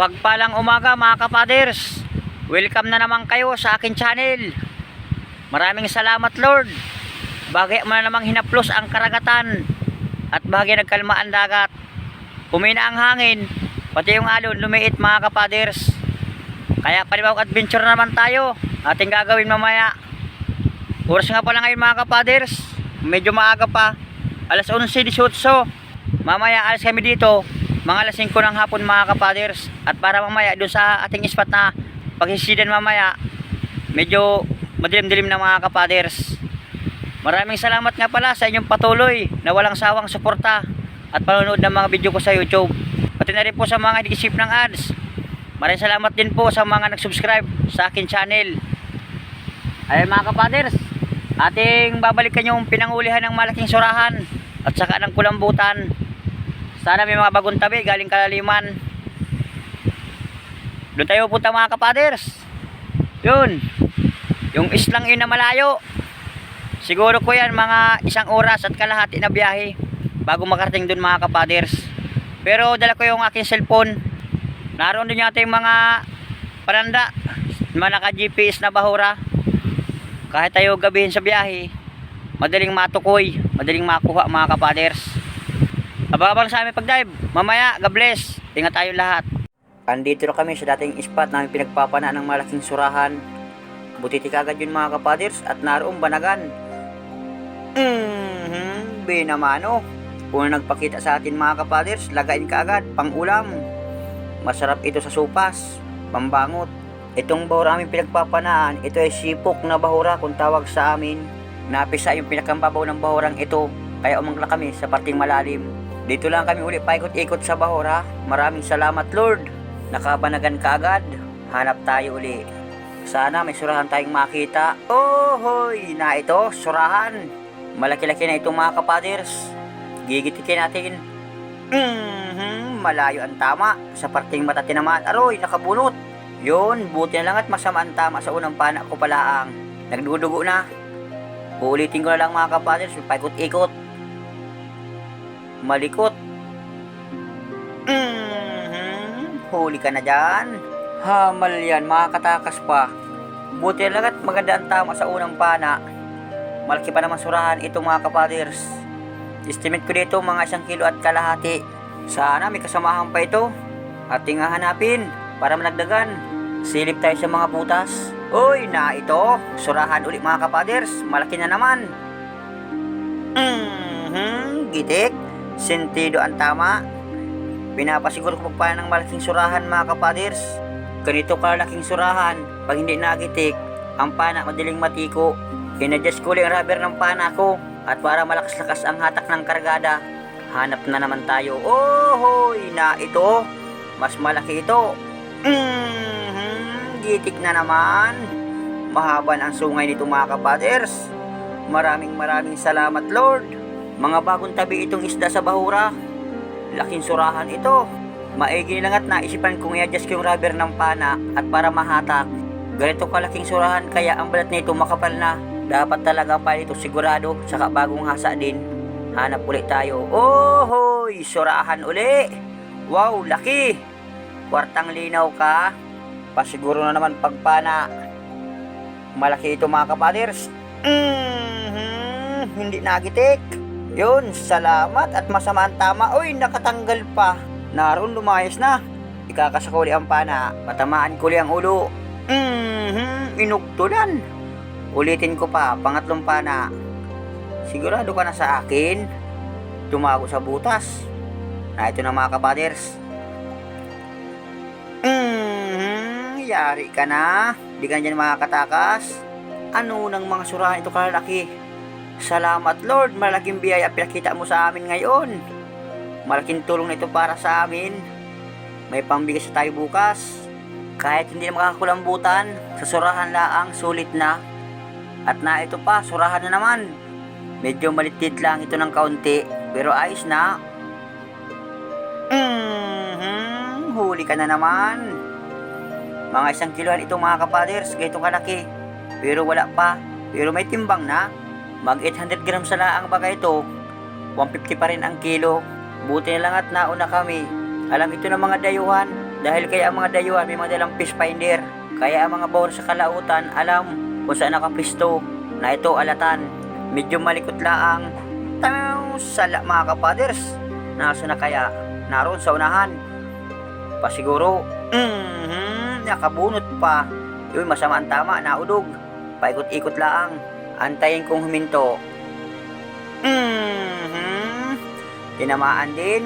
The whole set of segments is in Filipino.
Mapagpalang umaga mga kapaders. Welcome na naman kayo sa akin channel. Maraming salamat Lord. Bagay mo na namang hinaplos ang karagatan at bagay nagkalma ang dagat. Kumina ang hangin, pati yung alon lumiit mga kapaders. Kaya panibawag adventure na naman tayo. Ating gagawin mamaya. Oras nga pala ngayon mga kapaders. Medyo maaga pa. Alas 11.18. Mamaya alas kami dito. Mga alas 5 ng hapon mga kapaders. At para mamaya doon sa ating spot na paghisidan mamaya. Medyo madilim-dilim na mga kapaders. Maraming salamat nga pala sa inyong patuloy na walang sawang suporta at panonood ng mga video ko sa YouTube. Pati na rin po sa mga nag-isip ng ads. Maraming salamat din po sa mga nag-subscribe sa akin channel. Ayun mga kapaders, ating babalikan yung pinangulihan ng malaking surahan at saka ng kulambutan. Sana may mga bagong tabi galing kalaliman. Doon tayo punta mga kapaders. Yun. Yung islang yun na malayo. Siguro ko yan mga isang oras at kalahati na biyahe bago makarating doon mga kapaders. Pero dala ko yung aking cellphone. Naroon din yata yung mga pananda mga naka GPS na bahura. Kahit tayo gabihin sa biyahe, madaling matukoy, madaling makuha mga kapaders. Abang-abang sa aming pag-dive. Mamaya, God bless. Ingat tayo lahat. Andito na kami sa dating spot namin pinagpapana ng malaking surahan. Butiti kagad yun mga kapaders at naroong banagan. Mhm, binamano. Una nagpakita sa atin mga kapaders, lagain kaagad, pang ulam. Masarap ito sa supas, pambangot. Itong bahura aming pinagpapanaan, ito ay sipok na bahura kung tawag sa amin. Napisa yung pinakambabaw ng bahurang ito, kaya umangla kami sa parting malalim. Dito lang kami uli paikot-ikot sa bahura. Maraming salamat Lord. Nakabanagan ka agad. Hanap tayo uli. Sana may surahan tayong makita. Oh, hoy, na ito, surahan. Malaki-laki na itong mga kapaders. Gigitikin natin. Mhm, malayo ang tama. Sa parting mata tinamaan, aroy, nakabunot. Yun, buti na lang at masama ang tama sa unang pana ko pala ang nagdudugo na. Uulitin ko na lang mga kapaders, paikot-ikot. Malikot. Mhm, huli ka na dyan. Hamal yan, makakatakas pa. Buti lang at maganda ang tama sa unang pana. Malaki pa naman surahan itong mga kapaders. Estimate ko dito mga isang kilo at kalahati. Sana may kasamahan pa ito. Ating hahanapin para managdagan. Silip tayo sa mga butas. Uy, na ito. Surahan ulit mga kapaders. Malaki na naman. Mhm, gitik. Sentido ang tama. Pinapasiguro ko pa ng malaking surahan mga kapaders. Ganito kalaking surahan, pag hindi nagitik, ang pana madaling matiko. Inadjust ko lang ang rubber ng pana ko at para malakas-lakas ang hatak ng kargada, hanap na naman tayo. Oh, hoy, na ito. Mas malaki ito. Mhm, gitik na naman. Mahaban ang sungay nito mga kapaders. Maraming maraming salamat Lord. Mga bagong tabi itong isda sa bahura. Laking surahan ito. Maigi lang at naisipan kong i-adjust yung rubber ng pana at para mahatak. Ganito kalaking surahan kaya ang balat nito makapal na. Dapat talaga pa ito sigurado saka bagong hasa din. Hanap ulit tayo. Oh, hoy, surahan uli. Wow, laki. Kwartang linaw ka. Pasiguro na naman pagpana. Malaki ito mga kapaders. Mhm, hindi nagitik. Yun, salamat at masama ang tama. Uy, nakatanggal pa. Naroon lumayas na. Ikakasakuli ang pana. Patamaan ko ang ulo. Mhm, inugtulan. Ulitin ko pa, pangatlong pana. Sigurado ka na sa akin. Tumago sa butas. Na ito na mga kapaders. Mhm, yari ka na. Di ka dyan makakatakas. Ano nang mga surahan ito kalalaki? Salamat Lord, malaking biyaya pinakita mo sa amin ngayon. Malaking tulong na ito para sa amin. May pambigas tayo bukas. Kahit hindi na makakakulambutan, sa surahan laang sulit na. At na ito pa, surahan na naman. Medyo malitid lang ito ng kaunti, pero ayos na. Mhm, huli ka na naman. Mga isang kiloan ito mga kapaders, ganito kalaki. Pero wala pa, pero may timbang na. Mag 800 grams na ang baga ito. 150 pa rin ang kilo. Buti na lang at nauna kami. Alam ito ng mga dayuhan. Dahil kaya ang mga dayuhan may mga dalang fish finder. Kaya ang mga bawr sa kalautan alam kung saan nakapisto na ito alatan. Medyo malikot laang. Tamaw sala mga kapaders. Nasa na kaya? Naroon sa unahan. Pasiguro. Mhm, nakabunot pa. Yun, masama ang tama, naudog. Paikot-ikot laang. Antayin kong huminto. Mhm, tinamaan din.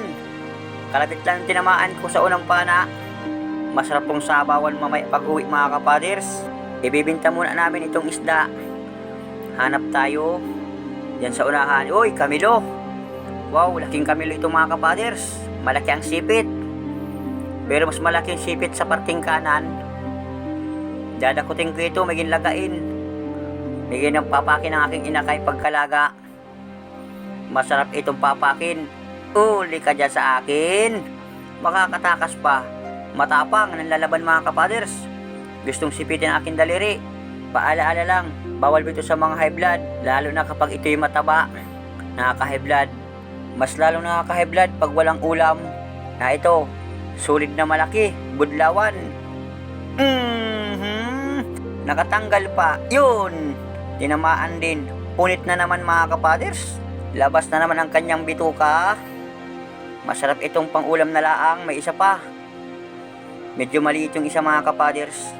Kalapit lang yung tinamaan ko sa unang pana. Masarap tong sabawan mamaya pag uwi mga kapaders. Ibibinta muna namin itong isda. Hanap tayo. Yan sa unahan. Uy, kamilo. Wow, laking kamilo ito mga kapaders. Malaki ang sipit. Pero mas malaki ang sipit sa parting kanan. Dadakutin ko ito, maging lagain. Bigyan ng papakin ng aking inakay pagkalaga. Masarap itong papakin. Uli ka dyan sa akin. Makakatakas pa. Matapang ng lalaban mga kapaders. Gustong sipitin ang aking daliri. Paalaala lang, bawal ito sa mga high blood. Lalo na kapag ito'y mataba. Nakaka-high blood. Mas lalong nakaka-high blood pag walang ulam. Na ito, sulit na malaki, budlawan. Mhm. Nakatanggal pa. Yun. Tinamaan din. Punit na naman mga kapaders. Labas na naman ang kanyang bituka. Masarap itong pangulam na laang. May isa pa. Medyo maliit yung isa mga kapaders.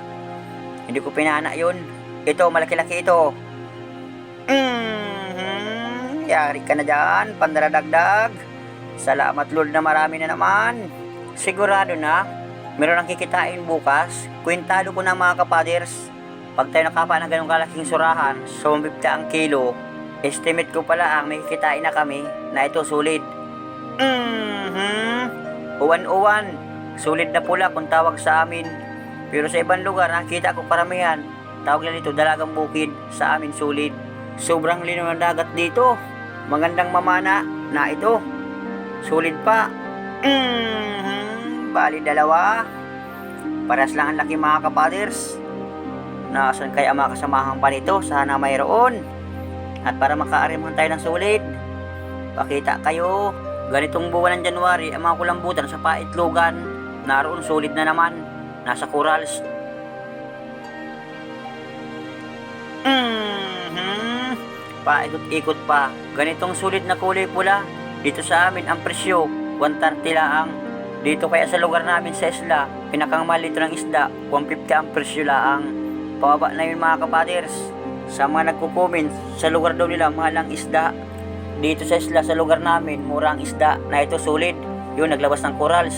Hindi ko pinana yun. Ito, malaki-laki ito. Mhm. Yari ka na dyan. Pandaradagdag. Salamat Lord na marami na naman. Sigurado na. Meron ang kikitain bukas. Kwintado ko na mga kapaders. Pag tayo nakapa ng ganong kalaking surahan, so 150 ang kilo, estimate ko pala ang may kikitain na kami na ito sulit. Mhm. Uwan-uwan. Sulit na pula kung tawag sa amin. Pero sa ibang lugar, nakita ko paramihan. Tawag na dito dalagang bukid. Sa amin sulit. Sobrang linaw ng dagat dito. Magandang mamana na ito. Sulit pa. Mhm. Bali dalawa. Paras lang ang laki mga kapaders. Nasaan kaya ang mga kasamahan pa nito? Sana mayroon. At para makaariman tayo ng sulit, pakita kayo. Ganitong buwan ng January, ang mga kulambutan sa paitlogan, naroon sulit na naman. Nasa corals. Mhm. Paikot-ikot pa. Ganitong sulit na kulay pula. Dito sa amin ang presyo, 130 laang. Dito kaya sa lugar namin sa isla, pinakang malito ng isda, 150 ang presyo laang. Pababa na yun mga kapaders. Sa mga nagko-comment, sa lugar daw nila mahal ang isda. Dito sa isla, sa lugar namin, mura ang isda na ito sulit. Yun, naglabas ng corals.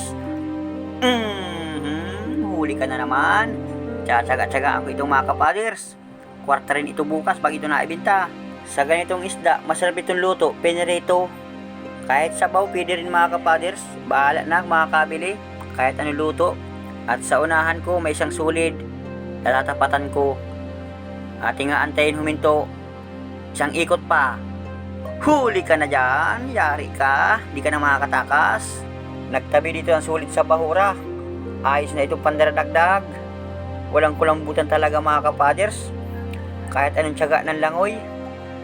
Mhm, huli ka na naman. Tsatsaga-tsagaan ko itong mga kapaders. Kwarta rin ito bukas pag ito naibenta. Sa ganitong isda, masarap itong luto, pinirito. Kahit sabaw, pwede rin mga kapaders. Bahala na mga kabili. Kahit ano luto. At sa unahan ko, may isang sulid. Tatatapatan ko. Ating nga antayin huminto. Isang ikot pa. Huli ka na dyan. Yari ka. Di ka na makakatakas. Nagtabi dito ang sulit sa bahura. Ayos na itong pandaradagdag. Walang kulambutan talaga mga kapaders. Kahit anong tiyaga ng langoy.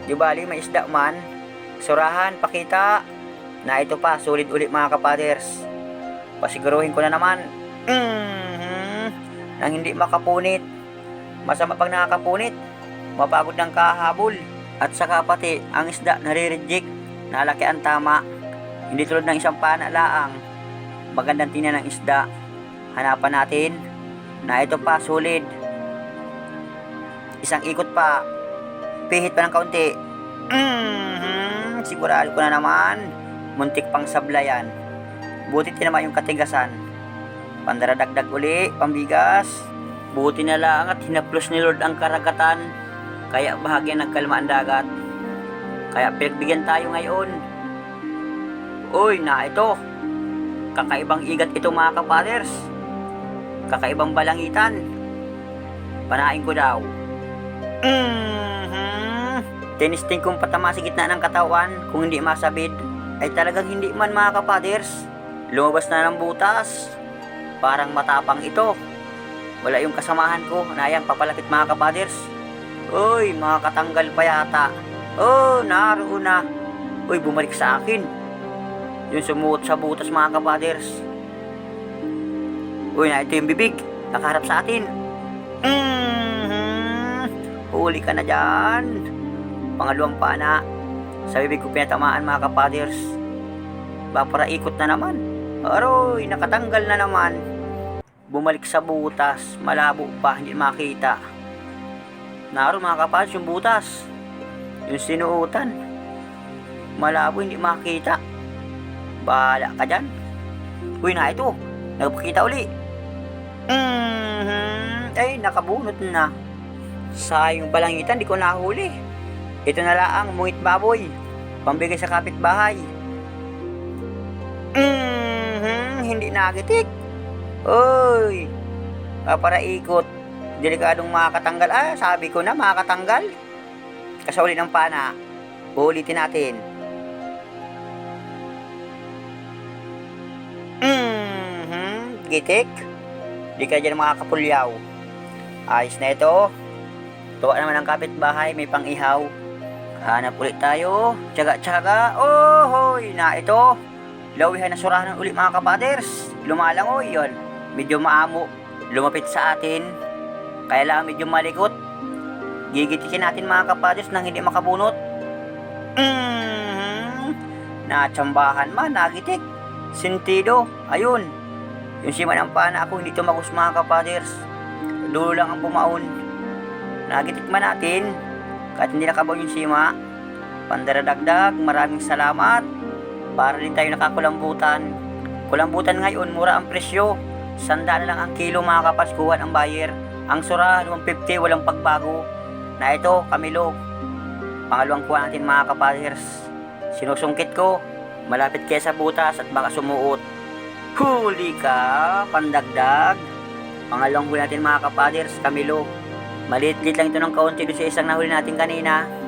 Di bali may isda man. Surahan, pakita. Na ito pa, sulit ulit mga kapaders. Pasiguruhin ko na naman. Mhm. Nang hindi makapunit. Masama pag nakakapunit. Mapagod ng kahabol. At saka pati, ang isda nare-reject. Nalaki ang tama. Hindi tulad ng isang pana laang. Magandang tingnan ng isda. Hanapan natin na ito pa, solid. Isang ikot pa. Pihit pa ng kaunti. Mhm. Sigurado ko na naman. Muntik pang sablayan. Buti tinaman yung katigasan. Pandaradagdag uli, pambigas. Buti na lang at hinaplos ni Lord ang karagatan. Kaya bahagya nagkalma ang dagat. Kaya pinagbigyan tayo ngayon. Uy, na ito. Kakaibang igat ito mga kapaders. Kakaibang balangitan. Panain ko daw. Mhm. Tinisting kong patama sa gitna ng katawan kung hindi masabid. Ay talagang hindi man mga kapaders. Lumabas na ng butas. Parang matapang ito. Wala yung kasamahan ko na yan papalapit mga kapaders. Uy, mga katanggal pa yata. Oh, naroon na. Uy, bumalik sa akin. Yung sumuot sa butas mga kapaders. Uy, na ito yung bibig. Nakaharap sa atin. Mhm. Huli ka na dyan. Pangalawang pana. Sa bibig ko pinatamaan mga kapaders. Ba para ikot na naman. Aroy, nakatanggal na naman. Bumalik sa butas. Malabo pa, hindi makita. Naro mga kapaders yung butas. Yung sinuutan. Malabo, hindi makita. Bahala ka dyan. Uy na ito. Nagpakita uli. Mhm. Ay, nakabunot na. Sayang balangitan, di ko nahuli. Ito na lang, mungit baboy. Pambigay sa kapitbahay. Mhm. Hindi nagitik. Uy. Ah, para ikot. Delikadong makakatanggal. Ah, sabi ko na makakatanggal. Kasauli ng pana. Ulitin natin. Mhm. Gitik. Di ka dyan makakapulyaw. Ayos na ito. Tuwa naman ang kapitbahay, may pang-ihaw. Hanap ulit tayo. Tsaga-tsaga. Oh, hoy, na ito. Lawihan na surahan ulit mga kapaders. Lumalangoy yon. Medyo maamo. Lumapit sa atin. Kaya lang medyo malikot. Gigitikin natin mga kapaders nang hindi makabunot. Mhm. Natsambahan man, nagitik. Sentido. Ayun. Yung sima ng pana ako hindi tumagus mga kapaders. Dulo lang ang bumaon. Nagitikman natin. Kahit hindi nakabaw yung sima. Pandaradagdag, maraming salamat. Para din tayo nakakulambutan. Kulambutan ngayon, mura ang presyo. Sanda na lang ang kilo mga kapaskuhan ang buyer. Ang sura, 150, walang pagbago. Na ito, Camilo. Pangalawang kuha natin mga kapaders. Sinusungkit ko. Malapit kaya sa butas at baka sumuot. Huli ka, pandagdag. Pangalawang huli natin mga kapaders, Camilo. Maliit-liit lang ito ng kaunti doon sa isang nahuli natin kanina.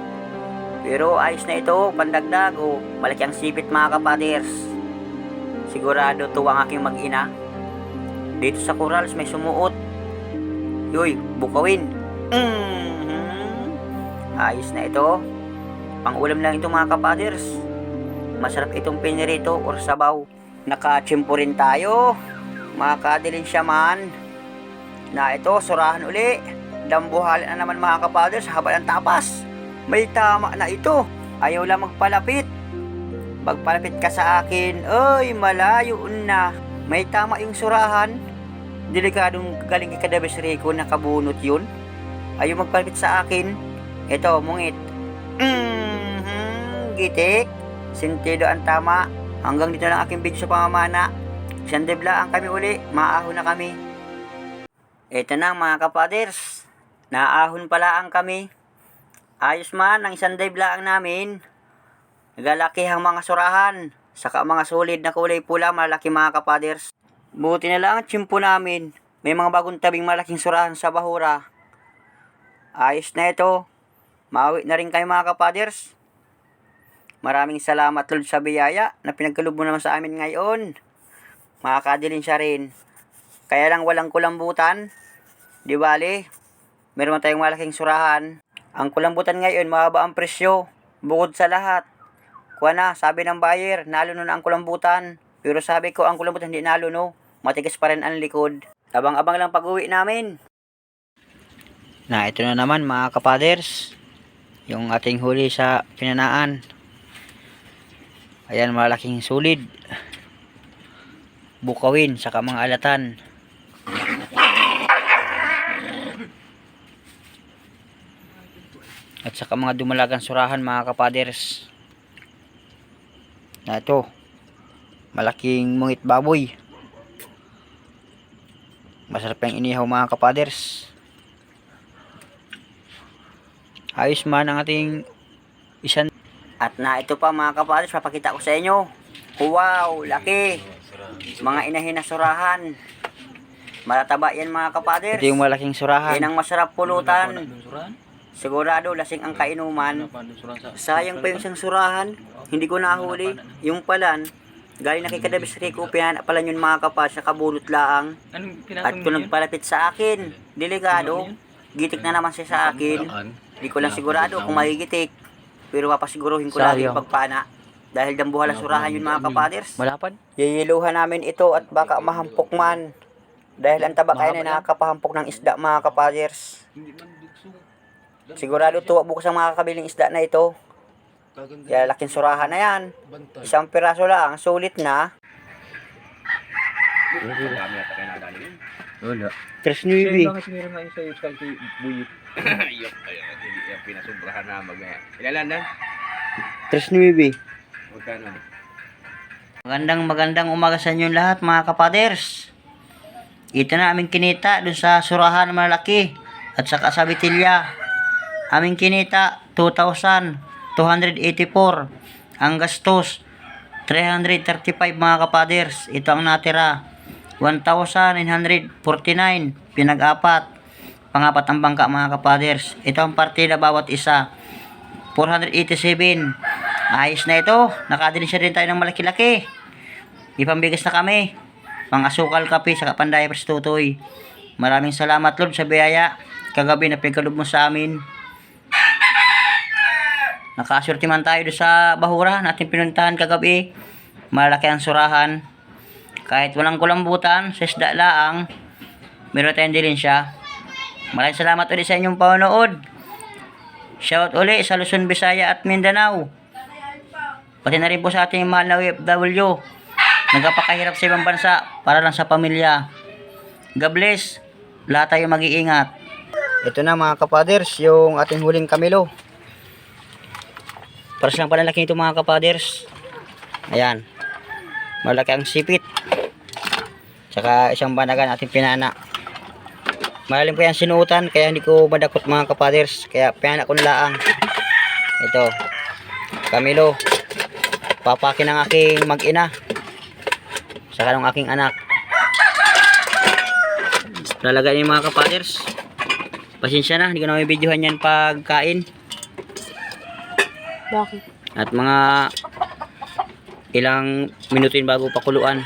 Pero ayos na ito, pandagdag. O, malaki ang sipit mga kapaders. Sigurado tuwa ang aking mag-ina. Dito sa corals may sumuot. Yoy, bukawin. Mhm. Ayos na ito. Pang-ulam lang ito mga kapaders. Masarap itong pinirito or sabaw. Nakachimpo rin tayo. Makakadilin siya man. Na ito, surahan uli. Dambuhalan na naman mga kapaders habang ang tapas. May tama na ito. Ayaw lang magpalapit. Magpalapit ka sa akin. Ay, malayo na. May tama yung surahan. Delikadong galing kay Kadabes Rico nakabunot yun. Ayaw magpalapit sa akin. Ito, mungit. Mhm, gitik. Sentido ang tama. Hanggang dito lang aking video sa pamamana. Sandebla ang kami uli. Maahon na kami. Ito na mga kapaders. Naahon pala ang kami. Ayos man ang isang dive lang namin. Nagalaki ang mga surahan. Saka mga solid na kulay pula malaki mga kapaders. Buti na lang ang tsimpo namin. May mga bagong tabing malaking surahan sa bahura. Ayos na ito. Maawi na rin kayo mga kapaders. Maraming salamat Lord sa biyaya na pinagkaloob mo naman sa amin ngayon. Makakadilin siya rin. Kaya lang walang kulambutan. Di bali, meron tayong malaking surahan. Ang kulambutan ngayon, mababa ang presyo. Bukod sa lahat. Kuha na, sabi ng buyer, nalo na ang kulambutan. Pero sabi ko, ang kulambutan hindi nalo no. Matigas pa rin ang likod. Abang-abang lang pag-uwi namin. Na, ito na naman mga kapaders. Yung ating huli sa pinanaan. Ayan, malaking sulid. Bukawin, saka mga alatan. At saka mga dumalagang surahan mga kapaders. Na ito. Malaking mungit baboy. Masarap yung inihaw mga kapaders. Ayos man ang ating isang at na ito pa mga kapaders, papakita ko sa inyo. Wow, laki. Mga inahin na surahan. Matataba yan mga kapaders. Ito yung malaking surahan. Yan ang masarap pulutan. Sigurado lasing ang kainuman. Sayang pa yung isang surahan. Hindi ko nahuli. Yung palan, galing na kay Kadabis Rico, pinanapalan yun mga kapas, sa kabulot laang. At kung nagpalapit sa akin, delikado, gitik na naman siya sa akin. Hindi ko lang sigurado kung magigitik. Pero papasiguruhin ko lagi pagpana. Dahil dambuhala surahan yun mga kapaders. Malapad? Yiyiluhan namin ito at baka mahampok man. Dahil ang taba kaya Mahaba na nakakapahampok ng isda mga kapaders. Sigurado tuwa bukas ang mga kabiling isda na ito. Kaya laking surahan na yan. Isang piraso lang, sulit na. Kayo. Wala. Tres nuibi. yung mga sinira nga yung sa'yo, Sky, kay Buyit. Ayok. Hindi yung pinasubrahan na mag Ilalan na? Tres nuibi. Magkano? Magandang magandang umaga sa inyo lahat mga kapaders. Ito na aming kinita doon sa surahan na malaki at saka sa Bitilya. Aming kinita 2,284. Ang gastos 335 mga kapaders. Ito ang natira 1,949 pinag-apat. Pangapat ang bangka mga kapaders. Ito ang partida bawat isa. 487. Ayos na ito. Nakadilisya din tayo ng malaki-laki. Ipambigas na kami. Pangasukal kape sa kapandaya tutoy. Maraming salamat Lord sa biyaya. Kagabi na pinagkalob mo sa amin. Nakaswerte man tayo sa bahura natin pinuntahan kagabi. Malaki ang surahan. Kahit walang kulambutan, sa isda laang, meron tayong dilensya. Maraming salamat ulit sa inyong panonood. Shout uli sa Luzon, Visaya at Mindanao. Pati na rin po sa ating mahal na OFW. Nagkapakahirap sa ibang bansa para lang sa pamilya. God bless. Lahat tayo mag-iingat. Ito na mga kapaders, yung ating huling kamilo. Para silang palalaki ito mga kapaders. Ayan. Malaki ang sipit. Tsaka isang banagan ating pinana. Malalim po yan sinuutan, kaya hindi ko madakot mga kapaders. Kaya pinana ko nilaang. Ito. Kamilo. Papakin ng aking mag-ina. Saka ng aking anak. Lalagay niyo mga kapaders. Pasensya na, hindi ko na may videohan yan pagkain. Bakit? At mga ilang minuto yun bago pakuluan.